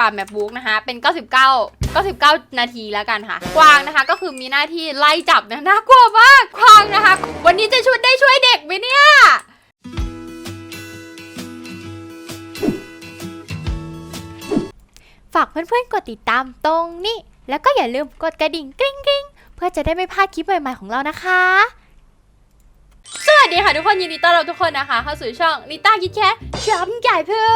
ป่าแมปบุ๊กนะคะ เป็น 99 99 นาทีแล้วกันค่ะ กวางนะคะก็คือมีหน้าที่ไล่จับนะน่ากลัวมากกวางนะคะ วันนี้จะช่วยได้ช่วยเด็กไหมเนี่ยฝากเพื่อนๆกดติดตามตรงนี้ แล้วก็อย่าลืมกดกระดิ่งกริ๊งกริ๊งเพื่อจะได้ไม่พลาดคลิปใหม่ๆของเรานะคะ สวัสดีค่ะทุกคนยินดีต้อนรับทุกคนนะคะ เข้าสู่ช่องลิต้าคิดแค่ช้ำใหญ่เพื่อ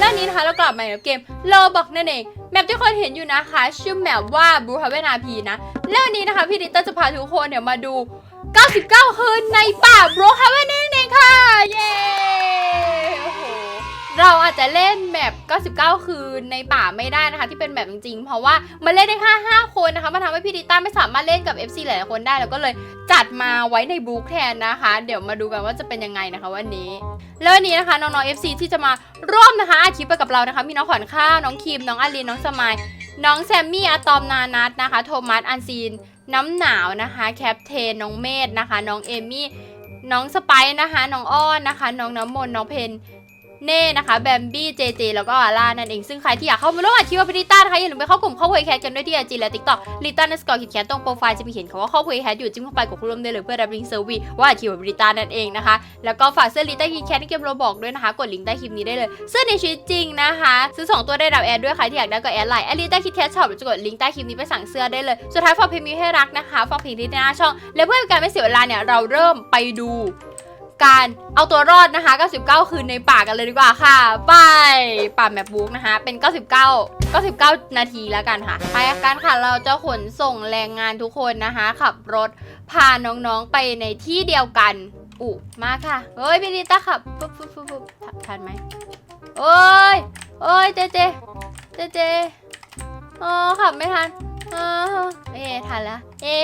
และวันนี้นะคะเรากลับมาในเกมโลบอกนั่นเองแมปที่คนเห็นอยู่นะคะชื่อแมปว่าบูฮาเวนาพีนะแล้ววันนี้นะคะพี่ดิต้าจะพาทุกคนเนี่ยมาดู 99 คืนในป่าบรูฮาเวนนั่นเองค่ะ เย้ เราอาจจะเล่นแมป99 คืนในป่าไม่ได้นะคะ ที่เป็นแบบจริงๆ เพราะว่ามันเล่นได้แค่5คนนะคะมันทำให้พี่ลิต้าไม่สามารถเล่นกับ FC หลายๆคนได้ แล้วก็เลยจัดมาไว้ในบุ๊กแทนนะคะ เดี๋ยวมาดูกันว่าจะเป็นยังไงนะคะวันนี้แล้ววันนี้นะคะน้องๆ FC ที่จะมาร่วมนะคะอาคลิปไปกับเรานะคะ มีน้องขวัญข้าวน้องคิมน้องอาลีนน้องสมายน้องแซมมี่อะตอมนานัทนะคะ โทมัสอันซีน น้ำหนาวนะคะ แคปเทนน้องเมธนะคะ น้องเอมี่น้องสไปซ์นะคะ น้องอ้อนนะคะ น้องน้ำมนต์น้องเพน เน่นะคะแบมบี้เจเจแล้วก็อาร่านั่นเอง ซึ่งใครที่อยากเข้ามาร่วมอาชีพพิริต้านะคะอย่าลืมไปเข้ากลุ่มข้าคุยแคทกันด้วยที่ไอจีและทิกตอกลิต้านัสกอร์คิดแคทตรงโปรไฟล์จะมีเขียนคำว่าข้าคุยแคทอยู่จิ้มเข้าไปกดเข้าร่วมได้เลยเพื่อรับลิงก์เซอร์วีว่าอาชีพพิริต้านั่นเองนะคะแล้วก็ฝากเสื้อลิต้าคิดแคทในเกมโรบอกด้วยนะคะกดลิงก์ใต้คลิปนี้ได้เลยเสื้อในชีวิตจริงนะคะซื้อ2ตัวได้รับแอดด้วยใครที่อยากได้ก็แอดไลน์แอดลิต้าคิดแคทช็อปหรือจะกดลิงก์ใต้คลิปนี้ไปสั่งเสื้อได้เลยสุดท้ายฝากเพลงมิวให้รักนะคะฝากเพลงที่หน้าช่อง และเพื่อเป็นการไม่เสียเวลาเนี่ยเราเริ่มไปดู การเอาตัวรอดนะคะ 99 คืนในป่ากันเลยดีกว่าค่ะ ไปป่าแมปบุ๊กนะคะ เป็น 99 99 นาทีแล้วกันค่ะไปกันค่ะ เราจะขนส่งแรงงานทุกคนนะคะ ขับรถพาน้องๆไปในที่เดียวกันอุมาค่ะ เฮ้ยพี่ลิต้าขับปุ๊บปุ๊บปุ๊บปุ๊บทันไหมโอ้ยโอ้ยเจเจเจเจอ๋อขับไม่ทัน เออเอ๊ทันแล้ว เอ๊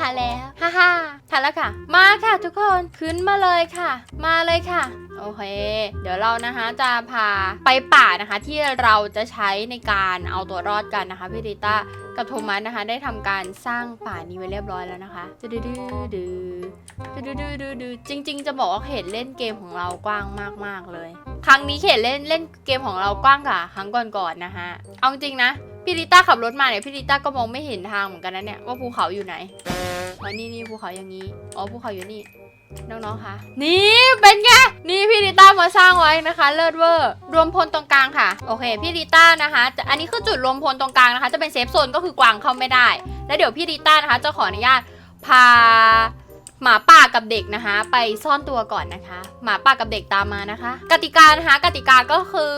ทันแล้วฮ่าฮ่าทันแล้วค่ะ มาค่ะทุกคนขึ้นมาเลยค่ะ มาเลยค่ะ โอเค เดี๋ยวเรานะคะจะพาไปป่านะคะ ที่เราจะใช้ในการเอาตัวรอดกันนะคะพี่ริต้ากับโทมัสนะคะ ได้ทำการสร้างป่านี้ไว้เรียบร้อยแล้วนะคะดื้อดื้อดื้อดื้อดื้อดื้อดื้อดื้อจริง ๆ จะบอกว่าเขตเล่นเกมของเรากว้างมาก ๆ เลย ครั้งนี้เขตเล่นเล่นเกมของเรากว้างกว่าครั้งก่อนๆนะคะเอาจริงนะ พี่ลิต้าขับรถมาเนี่ยพี่ลิต้าก็มองไม่เห็นทางเหมือนกันนะเนี่ยว่าภูเขาอยู่ไหนอ๋อนี่นี่ภูเขาอย่างนี้อ๋อภูเขาอยู่นี่น้องๆคะนี่เป็นไงนี่พี่ลิต้ามาสร้างไว้นะคะเลิศเวอร์รวมพลตรงกลางค่ะโอเคพี่ลิต้านะคะจะอันนี้คือจุดรวมพลตรงกลางนะคะ จะเป็นเซฟโซนก็คือกวางเข้าไม่ได้ แล้วเดี๋ยวพี่ลิต้านะคะจะขออนุญาตพา หมาป่ากับเด็กนะคะ ไปซ่อนตัวก่อนนะคะ หมาป่ากับเด็กตามมานะคะ กติกานะคะกติกาก็คือ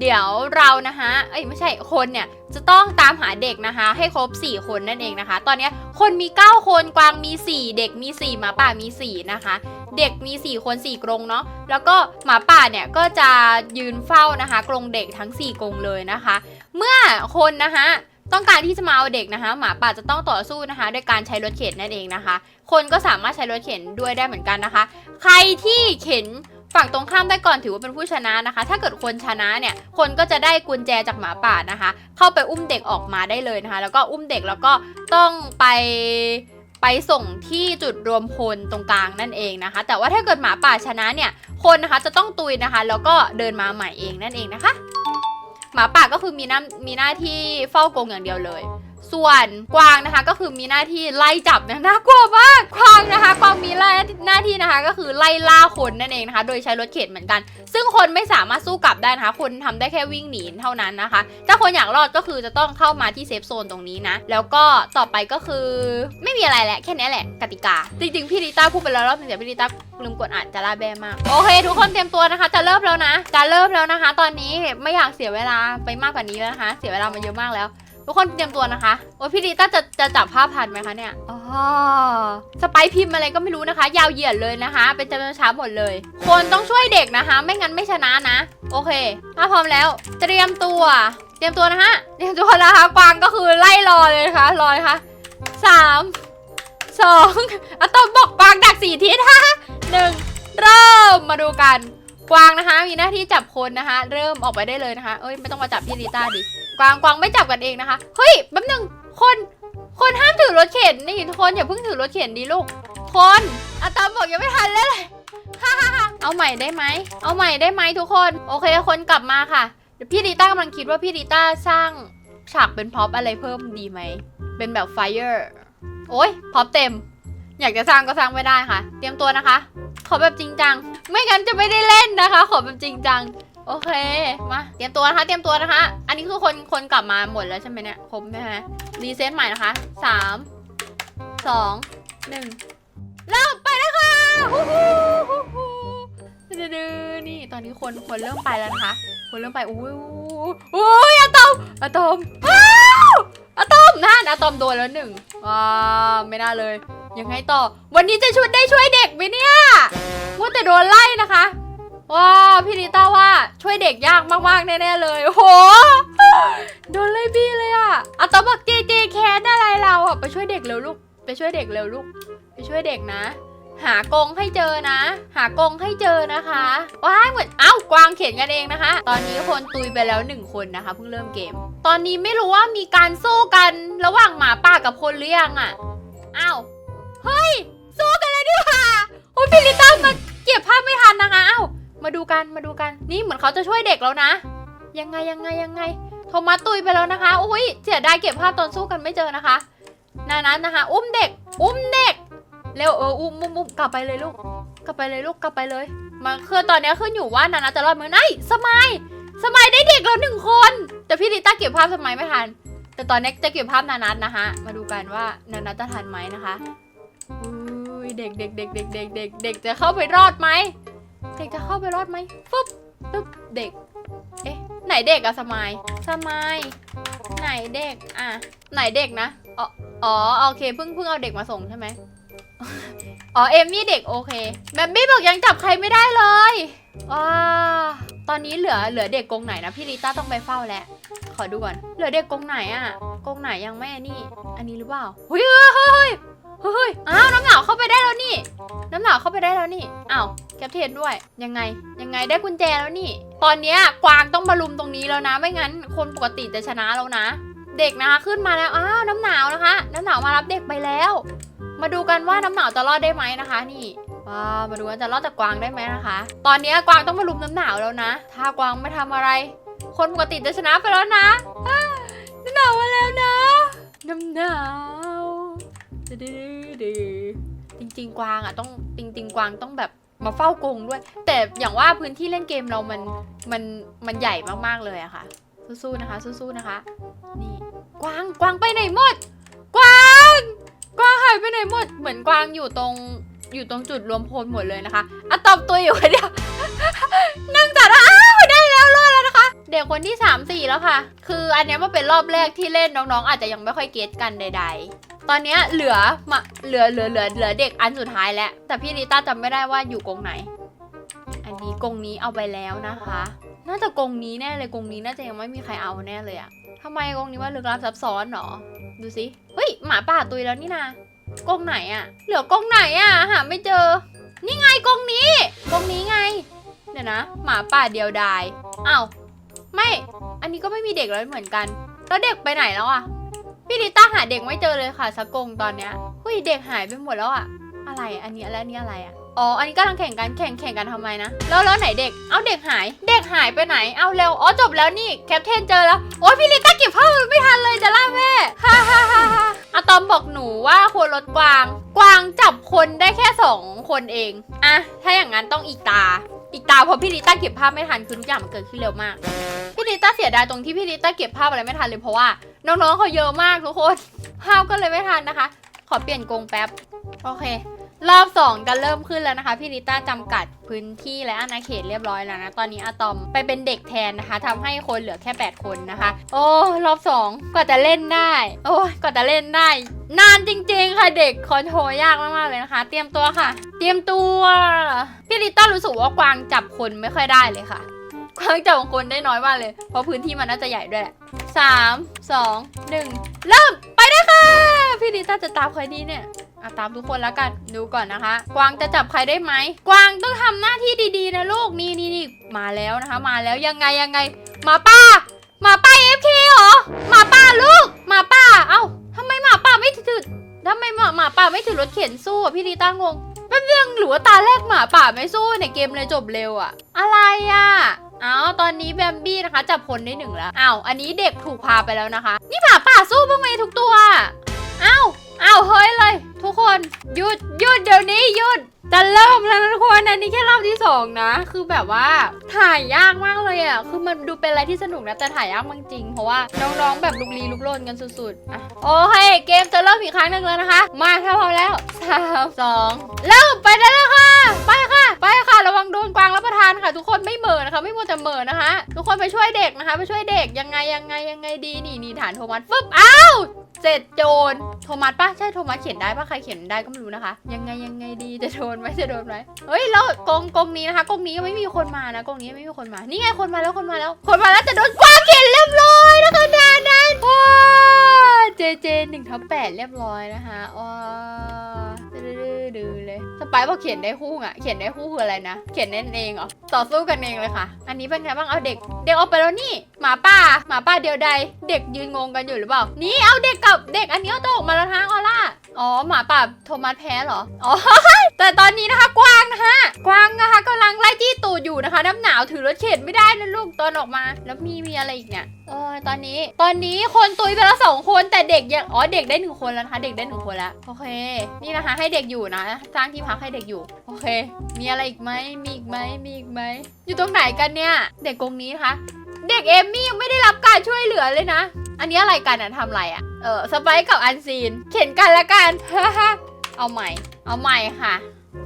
เดี๋ยวเรานะคะเอ้ยไม่ใช่คนเนี่ยจะต้องตามหาเด็กนะคะ ให้ครบ 4 คนนั่นเองนะคะ ตอนนี้คนมี 9 คนกวางมี 4 เด็กมี 4 หมาป่ามี 4 นะคะ เด็กมี 4 คน 4 กรงเนาะแล้วก็หมาป่าเนี่ยก็จะยืนเฝ้านะคะ กรงเด็กทั้ง 4 กรงเลยนะคะ เมื่อคนนะคะ ต้องการที่จะมาเอาเด็กนะคะ หมาป่าจะต้องต่อสู้นะคะด้วยการใช้รถเข็นนั่นเองนะคะ คนก็สามารถใช้รถเข็นด้วยได้เหมือนกันนะคะ ใครที่เข็นฝั่งตรงข้ามได้ก่อนถือว่าเป็นผู้ชนะนะคะ ถ้าเกิดคนชนะเนี่ย คนก็จะได้กุญแจจากหมาป่านะคะ เข้าไปอุ้มเด็กออกมาได้เลยนะคะ แล้วก็อุ้มเด็กแล้วก็ต้องไปไปส่งที่จุดรวมพลตรงกลางนั่นเองนะคะ แต่ว่าถ้าเกิดหมาป่าชนะเนี่ย คนนะคะจะต้องตุยนะคะ แล้วก็เดินมาใหม่เองนั่นเองนะคะ หมาป่าก็คือมีหน้ามีหน้าที่เฝ้ากรงอย่างเดียวเลย ส่วนกวางนะคะก็คือมีหน้าที่ไล่จับนะน่ากลัวมากกวางนะคะกวางมีหน้าที่นะคะ ก็คือไล่ล่าคนนั่นเองนะคะ โดยใช้รถเข็นเหมือนกัน ซึ่งคนไม่สามารถสู้กลับได้นะคะ คนทำได้แค่วิ่งหนีเท่านั้นนะคะ ถ้าคนอยากรอดก็คือจะต้องเข้ามาที่เซฟโซนตรงนี้นะ แล้วก็ต่อไปก็คือไม่มีอะไรแหละแค่นี้แหละกติกา จริงๆพี่ลิต้าพูดไปแล้วรอบนึงแต่พี่ลิต้าลืมกดอ่านจะลาแบมากโอเค ทุกคนเตรียมตัวนะคะ จะเริ่มแล้วนะจะเริ่มแล้วนะคะ ตอนนี้ไม่อยากเสียเวลาไปมากกว่านี้แล้วนะคะ เสียเวลามาเยอะมากแล้ว ทุกคนเตรียมตัวนะคะโอ้พี่ลิต้าจะจะจับภาพทันไหมคะเนี่ยอ๋อสไปพิมพ์อะไรก็ไม่รู้นะคะ ยาวเหยียดเลยนะคะ เป็นจำนวนช้าหมดเลย คนต้องช่วยเด็กนะคะ ไม่งั้นไม่ชนะนะ โอเคถ้าพร้อมแล้ว เตรียมตัว เตรียมตัวนะฮะเตรียมตัวนะคะกวางก็คือไล่รอเลยนะคะรอเลยค่ะสามสองอะต้องบอกกวางดักสี่ทิศฮะหนึ่งเริ่มมาดูกันกวางนะคะ มีหน้าที่จับคนนะคะ เริ่มออกไปได้เลยนะคะ เอ้ยไม่ต้องมาจับพี่ลิต้าดิ กวางกวางไม่จับกันเองนะคะ เฮ้ยแป๊บนึงคน คนห้ามถือรถเข็นนี่ทุกคนอย่าเพิ่งถือรถเข็นดิลูก คนอะตอมบอกยังไม่ทันเลยฮ่าฮ่าฮ่าเอาใหม่ได้ไหม เอาใหม่ได้ไหมทุกคน โอเคคนกลับมาค่ะ เดี๋ยวพี่ดีต้ากำลังคิดว่าพี่ดีต้าสร้างฉากเป็นพ็อปอะไรเพิ่มดีไหม เป็นแบบไฟเออร์โอ้ยพ็อปเต็ม อยากจะสร้างก็สร้างไม่ได้ค่ะ เตรียมตัวนะคะ ขอแบบจริงจัง ไม่งั้นจะไม่ได้เล่นนะคะ ขอแบบจริงจัง โอเค มาเตรียมตัวนะคะ เตรียมตัวนะคะ อันนี้คือคนคนกลับมาหมดแล้วใช่ไหมเนี่ย ครบไหมรีเซ็ตใหม่นะคะสามสองหนึ่งเริ่มไปแล้วค่ะฮู้ฮู้ฮู้ฮู้ดื้อนี่ตอนนี้คนคนเริ่มไปแล้วนะคะ คนเริ่มไปอุ้ยอุ้ยอะตอมอะตอมอ้าวอะตอมนั่นอะตอมโดนแล้วหนึ่งว้าไม่น่าเลย ยังไงต่อ วันนี้จะช่วยได้ช่วยเด็กไหมเนี่ยว่าแต่โดนไล่นะคะ ว้าวพี่ลิต้าว่าช่วยเด็กยากมากๆ แน่ๆเลยโหโดนไล่บี้เลยอะอะตอมบอกเจเจแคนอะไรเราอะไปช่วยเด็กเร็วลูก ไปช่วยเด็กเร็วลูก ไปช่วยเด็กนะ หากงให้เจอนะ หากงให้เจอนะคะว้ายเหมือนเอ้ากวางเขียนกันเองนะคะ ตอนนี้คนตุยไปแล้วหนึ่งคนนะคะเพิ่งเริ่มเกม ตอนนี้ไม่รู้ว่ามีการสู้กันระหว่างหมาป่ากับคนหรือยังอะอ้าวเฮ้ยสู้กันเลยดีกว่าโอ้ยฟิลิต้ามาเก็บภาพไม่ทันนะคะอ้าว มาดูกันมาดูกัน นี่เหมือนเขาจะช่วยเด็กแล้วนะ ยังไงยังไงยังไง โทมัสตุยไปแล้วนะคะอุ้ยเสียดายเก็บภาพตอนสู้กันไม่เจอนะคะนานั้นนะคะ อุ้มเด็ก อุ้มเด็กเร็วเอออุ้มอุ้มอุ้มกลับไปเลยลูก กลับไปเลยลูกกลับไปเลย มาคือตอนนี้ขึ้นอยู่ว่านานาจะรอดไหมไอ้สมัยสมัยได้เด็กแล้วหนึ่งคน แต่พี่ลิต้าเก็บภาพสมัยไม่ทัน แต่ตอนนี้จะเก็บภาพนานัทนะคะ มาดูกันว่านานัทจะทันไหมนะคะอุ้ยเด็กเด็กเด็กเด็กเด็กเด็กเด็กจะเข้าไปรอดไหม เด็กจะเข้าไปรอดไหมฟึบปึ๊บเด็ก เอ๊ะ ไหนเด็กอะสมัยสมัยไหนเด็กอะไหนเด็กนะอ๋ออ๋อโอเคเพิ่งเพิ่งเอาเด็กมาส่งใช่ไหมอ๋อเอมมี่เด็กโอเคแบบบี้บอกยังจับใครไม่ได้เลยว้าตอนนี้เหลือเหลือเด็กกงไหนนะพี่ลิต้าต้องไปเฝ้าแล้วขอดูก่อน เหลือเด็กกงไหนอะกงไหนยังไม่อันนี่ อันนี้หรือเปล่าเฮ้ยเฮ้ยเฮ้ยเฮ้ยอ้าวน้ำหนาวเข้าไปได้แล้วนี่ น้ำหนาวเข้าไปได้แล้วนี่อ้าว แคปเทนด้วย ยังไง ยังไงได้กุญแจแล้วนี่ ตอนนี้กวางต้องมาลุมตรงนี้แล้วนะ ไม่งั้น คนปกติจะชนะแล้วนะ เด็กนะคะขึ้นมาแล้ว อ้าว น้ำหนาวนะคะ น้ำหนาวมารับเด็กไปแล้ว มาดูกันว่าน้ำหนาวจะรอดได้ไหมนะคะ นี่ว้ามาดูกันจะรอดจากกวางได้ไหมนะคะ ตอนนี้กวางต้องมาลุมน้ำหนาวแล้วนะ ถ้ากวางไม่ทำอะไร คนปกติจะชนะไปแล้วนะน้ำหนาวมาแล้วนะ น้ำหนาวดื้อจริงๆ กวางอะต้องจริงๆ กวางต้องแบบ มาเฝ้ากรงด้วย แต่อย่างว่าพื้นที่เล่นเกมเรามันมันมันใหญ่มากๆเลยอะค่ะ สู้ๆนะคะ สู้ๆนะคะ นี่กวางกวางไปไหนหมด กวางกวางหายไปไหนหมด เหมือนกวางอยู่ตรงอยู่ตรงจุดรวมพลหมดเลยนะคะอะตอมตัวอยู่คนเดียวนั่งจัดอ้าวได้แล้วรอดแล้วนะคะ เด็กคนที่3ามสี่แล้วค่ะ คืออันนี้มันเป็นรอบแรกที่เล่นน้องๆ อาจจะยังไม่ค่อยเก็ตกันใดๆ ตอนนี้เหลือมาเหลือเหลือเหลือเหลือเด็กอันสุดท้ายแล้ว แต่พี่ลิต้าจำไม่ได้ว่าอยู่กรงไหน อันนี้กรงนี้เอาไปแล้วนะคะ น่าจะกรงนี้แน่เลยกรงนี้น่าจะยังไม่มีใครเอาแน่เลยอะทำไมกรงนี้ว่าลึกลับซับซ้อนหรอ ดูสิ เฮ้ยหมาป่าตุยแล้วนี่นากรงไหนอะเหลือกรงไหนอะหาไม่เจอ นี่ไงกรงนี้กรงนี้ไง เดี๋ยวนะ หมาป่าเดียวดายอ้าวไม่ อันนี้ก็ไม่มีเด็กแล้วเหมือนกัน แล้วเด็กไปไหนแล้วอะ พี่ดิต้าหาเด็กไม่เจอเลยค่ะสักงตอนเนี้ยเฮ้ยเด็กหายไปหมดแล้วอะอะไรอันนี้แล้วอันนี้อะไรอะอ๋อ อันนี้กำลังแข่งกันแข่งแข่งกันทำไมนะ แล้วแล้วไหนเด็ก เอาเด็กหาย เด็กหายไปไหน เอาเร็ว อ๋อจบแล้วนี่แคปเทนเจอแล้ว โอ้ยพี่ลิต้าเก็บภาพไม่ทันเลยจะล่าแม่ฮ่าฮ่าฮ่าฮ่าอะตอมบอกหนูว่าควรลดกวาง กวางจับคนได้แค่สองคนเองอะถ้าอย่างนั้นต้องอีกตา อีกตาเพราะพี่ลิต้าเก็บภาพไม่ทันคือทุกอย่างมันเกิดขึ้นเร็วมาก พี่ลิต้าเสียดายตรงที่พี่ลิต้าเก็บภาพอะไรไม่ทันเลยเพราะว่าน้องๆเขาเยอะมากทุกคนภาพก็เลยไม่ทันนะคะ ขอเปลี่ยนกรงแป๊บโอเค รอบสองจะเริ่มขึ้นแล้วนะคะ พี่ลิต้าจำกัดพื้นที่และอาณาเขตเรียบร้อยแล้วนะ ตอนนี้อะตอมไปเป็นเด็กแทนนะคะทำให้คนเหลือแค่ 8 คนนะคะ โอ้ รอบสองกว่าจะเล่นได้ โอ้กว่าจะเล่นได้ นานจริงๆ ค่ะเด็กคอนโทรลยากมากๆเลยนะคะ เตรียมตัวค่ะ เตรียมตัว พี่ลิต้ารู้สึกว่ากวางจับคนไม่ค่อยได้เลยค่ะ กวางจับคนได้น้อยมากเลย เพราะพื้นที่มันน่าจะใหญ่ด้วยแหละสามสองหนึ่งเริ่มไปได้ค่ะ พี่ลิต้าจะตามใครดีเนี่ยอะตามทุกคนแล้วกันดูก่อนนะคะ กวางจะจับใครได้ไหมกวางต้องทำหน้าที่ดีๆนะลูกนี่นี่นี่มาแล้วนะคะ มาแล้วยังไงยังไงหมาป้าหมาป้าเอฟเคเหรอหมาป้าลูกหมาป้าเอ้าทำไมหมาป้าไม่ถือทำไมหมาหมาป้าไม่ถือรถเข็นสู้อะพี่ดีต้างงแป๊บนึงหรือว่าตาแรกหมาป่าไม่สู้ในยเกมเลยจบเร็วอะอะไรอะ อ้าวตอนนี้แบมบี้นะคะจับคนได้หนึ่งแล้วอ้าวอันนี้เด็กถูกพาไปแล้วนะคะ นี่หมาป่าสู้บ้างไหมทุกตัวอ้าวอ้าวเฮ้ยเลย ทุกคนหยุดหยุดเดี๋ยวนี้หยุดจะเริ่มแล้วทุกคนอันนี้แค่รอบที่สองนะ คือแบบว่าถ่ายยากมากเลยอะคือมันดูเป็นอะไรที่สนุกนะแต่ถ่ายยากมากจริงเพราะว่าน้องๆแบบลุกลี้ลุกลนกันสุดๆอะโอเคเกมจะเริ่มอีกครั้งหนึ่งแล้วนะคะ มาถ้าพร้อมแล้วสามสองเริ่มไปได้แล้วค่ะ ไปค่ะ ไปค่ะ ระวังโดนกวางรับประทานค่ะ ทุกคนไม่เหม่อนะคะ ไม่มัวแต่เหม่อนะคะ ทุกคนไปช่วยเด็กนะคะ ไปช่วยเด็กยังไงยังไงยังไงดีนี่นี่ฐานโทมัสฟึบอ้าวเจ็ดโจรโทมัสปะใช่โทมัสเขียนได้ปะใครเขียนได้ก็ไม่รู้นะคะ ยังไงยังไงดีจะโดนไหมจะโดนไหมเฮ้ยแล้วกรงกรงนี้นะคะกรงนี้ยังไม่มีคนมานะกรงนี้ยังไม่มีคนมานี่ไงคนมาแล้วคนมาแล้ว คนมาแล้วจะโดนกวางเขียนเรียบร้อยนะคะดานั้นว้าเจเจหนึ่งทับแปดเรียบร้อยนะคะว้าดื้อดื้อ สไปร์บอกเขียนได้คู่อะ เขียนได้คู่คืออะไรนะ เขียนเล่นเองเหรอ ต่อสู้กันเองเลยค่ะ อันนี้เป็นไงบ้าง เอาเด็ก เด็กออกไปแล้วนี่ หมาป่า หมาป่าเดียวใด เด็กยืนงงกันอยู่หรือเปล่า นี่เอาเด็กกับเด็กอันนี้เอาตัวออกมาแล้วทางออล่า อ๋อ หมาป่าโทมัสแพ้เหรอ อ๋อ แต่ตอนนี้นะคะกวางนะคะกวางนะคะกำลังไล่จี้ตูดอยู่นะคะ น้ำหนาวถือรถเข็นไม่ได้นะลูกตอนออกมา แล้วมีมีอะไรอีกเนี่ยโอ้ยตอนนี้ตอนนี้คนตุยไปแล้วสองคนแต่เด็กยังอ๋อเด็กได้หนึ่งคนแล้วนะคะเด็กได้หนึ่งคนแล้วโอเค นี่นะคะ ให้เด็กอยู่นะสร้างที่พักให้เด็กอยู่โอเค มีอะไรอีกไหมมีอีกไหมมีอีกไหมอยู่ตรงไหนกันเนี่ย เด็กกรงนี้นะคะเด็กเอมมี่ยังไม่ได้รับการช่วยเหลือเลยนะ อันนี้อะไรกันอะทำอะไรอะ เออสไปกับอันซีน เข็นกันละกัน เอาใหม่ เอาใหม่ค่ะ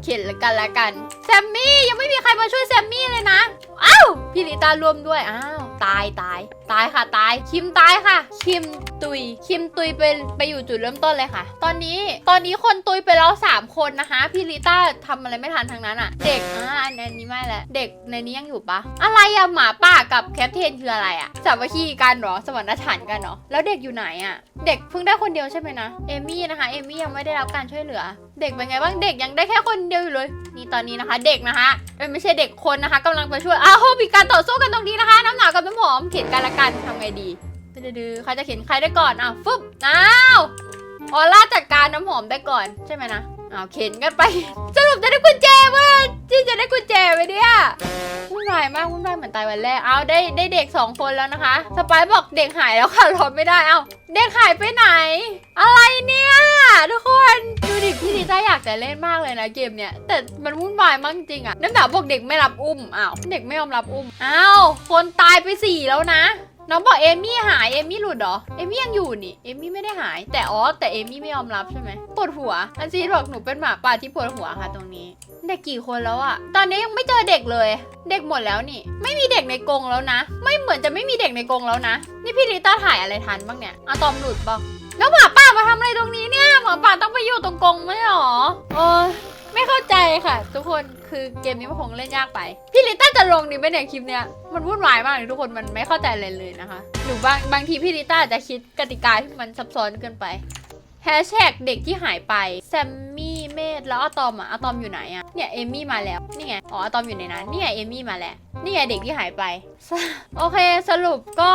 เขียนละกันละกัน แซมมี่ยังไม่มีใครมาช่วยแซมมี่เลยนะ อ้าวพี่ลิต้ารวมด้วย อ้าว ตายตาย ตายค่ะตาย คิมตายค่ะ คิมตุย คิมตุยไปไปอยู่จุดเริ่มต้นเลยค่ะ ตอนนี้ตอนนี้คนตุยไปแล้วสามคนนะคะพี่ลิต้าทำอะไรไม่ทันทั้งนั้นอะเด็กอ่าอันนี้ไม่แหละเด็กในนี้ยังอยู่ปะอะไรอะหมาป่ากับแคปเทนคืออะไรอะสามัคคีกันเหรอสมรรถฉันกันเหรอแล้วเด็กอยู่ไหนอะเด็กเพิ่งได้คนเดียวใช่ไหมนะเอมี่นะคะเอมี่ยังไม่ได้รับการช่วยเหลือ เด็กเป็นไงบ้างเด็กยังได้แค่คนเดียวอยู่เลย นี่ตอนนี้นะคะ เด็กนะคะเอ้ยไม่ใช่เด็กคนนะคะกำลังไปช่วยอ้าวมีการต่อสู้กันตรงนี้นะคะ น้ำหนาวกับน้ำหอมเข็นกันละกันทำไงดีดื้อๆใครจะเข็นใครได้ก่อนอ้าวฟึบอ้าวออร่าจัดการน้ำหอมได้ก่อนใช่ไหมนะ อ้าวเข็นกันไป สรุปจะได้กุญแจเว้ยที่จะได้กุญแจไปเนี่ยวุ่นวายมากวุ่นวายเหมือนตายวันแรก เอาได้ได้เด็กสองคนแล้วนะคะสไปซ์บอกเด็กหายแล้วค่ะรอไม่ได้ เอาเด็กหายไปไหน อะไรเนี่ย ทุกคนดูดิพี่ดิต้าอยากจะเล่นมากเลยนะเกมเนี่ย แต่มันวุ่นวายมากจริงอะน้ำหนาวบอกเด็กไม่รับอุ้มอ้าวเด็กไม่ยอมรับอุ้มอ้าวคนตายไปสี่แล้วนะ น้องบอกเอมี่หายเอมี่หลุดเหรอเอมี่ยังอยู่นี่เอมี่ไม่ได้หาย แต่อ๋อแต่เอมี่ไม่ยอมรับใช่ไหมปวดหัวอันซีบอกหนูเป็นหมาป่าที่ปวดหัวค่ะตรงนี้เด็กกี่คนแล้วอะตอนนี้ยังไม่เจอเด็กเลย เด็กหมดแล้วนี่ ไม่มีเด็กในกรงแล้วนะ ไม่เหมือนจะไม่มีเด็กในกรงแล้วนะ นี่พี่ลิต้าถ่ายอะไรทันบ้างเนี่ยอะตอมหลุดบ้างแล้วหมาป่ามาทำอะไรตรงนี้เนี่ยหมาป่าต้องไปอยู่ตรงกรงไหมหรอโอ้ย ไม่เข้าใจค่ะ ทุกคนคือเกมนี้มันคงเล่นยากไป พี่ลิต้าจะลงนี่ไหมเนี่ยคลิปเนี้ยมันวุ่นวายมากเลยทุกคนมันไม่เข้าใจเลยเลยนะคะ หรือบางบางทีพี่ลิต้าอาจจะคิดกติกาที่มันซับซ้อนเกินไปแฮชแท็กเด็กที่หายไปแซมมี่เมธแล้วอะตอมอะอะตอมอยู่ไหนอะเนี่ยเอมี่มาแล้วนี่ไงอ๋ออะตอมอยู่ในนั้นนี่ไงเอมี่มาแล้วนี่ไงเด็กที่หายไปโอเคสรุปก็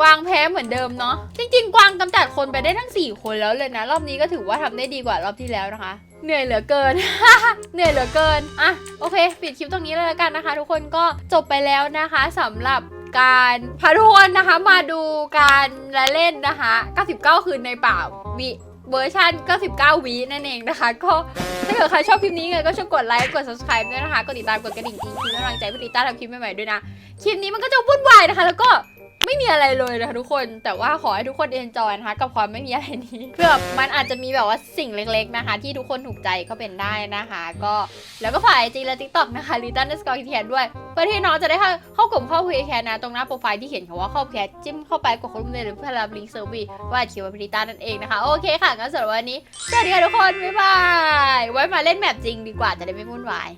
กวางแพ้เหมือนเดิมเนาะจริง ๆ กวางกำจัดคนไปได้ทั้ง 4 คนแล้วเลยนะ รอบนี้ก็ถือว่าทำได้ดีกว่ารอบที่แล้วนะคะ เหนื่อยเหลือเกิน เหนื่อยเหลือเกิน อะ โอเค ปิดคลิปตรงนี้เลยแล้วกันนะคะ ทุกคนก็จบไปแล้วนะคะสำหรับการพาทุกคนนะคะมาดูการละเล่นนะคะ 99 คืนในป่าวิเวอร์ชัน99วินั่นเองนะคะ ก็ถ้าเกิดใครชอบคลิปนี้ไงก็ช่วยกดไลค์ กด subscribe ด้วยนะคะ กดติดตาม กดกระดิ่งจริงๆเป็นกำลังใจให้พี่ติต้าทำคลิปใหม่ๆด้วยนะ คลิปนี้มันก็จะวุ่นวายนะคะ แล้วก็ ไม่มีอะไรเลยนะคะทุกคนแต่ว่าขอให้ทุกคนเอนจอยนะคะกับความไม่มีอะไรนี้เพื่อมันอาจจะมีแบบว่าสิ่งเล็กๆนะคะ ที่ทุกคนถูกใจก็เป็นได้นะคะ ก็แล้วก็ฝากไอจีและทิกตอกนะคะลิตันสกอร์คิเทียนด้วยเพื่อที่น้องจะได้เข้าเข้ากลุ่มเข้าเพจแคนะตรงหน้าโปรไฟล์ที่เขียนคำว่าเข้าเพจจิ้มเข้าไปกดคอมเมนต์หรือเพื่อรับลิงก์เซอร์วีว่าคิวว่าพิริตานั่นเองนะคะโอเคค่ะงั้นสำหรับวันนี้สวัสดีค่ะทุกคนบ๊ายบายไว้มาเล่นแมปจริงดีกว่าจะได้ไม่วุ่นวาย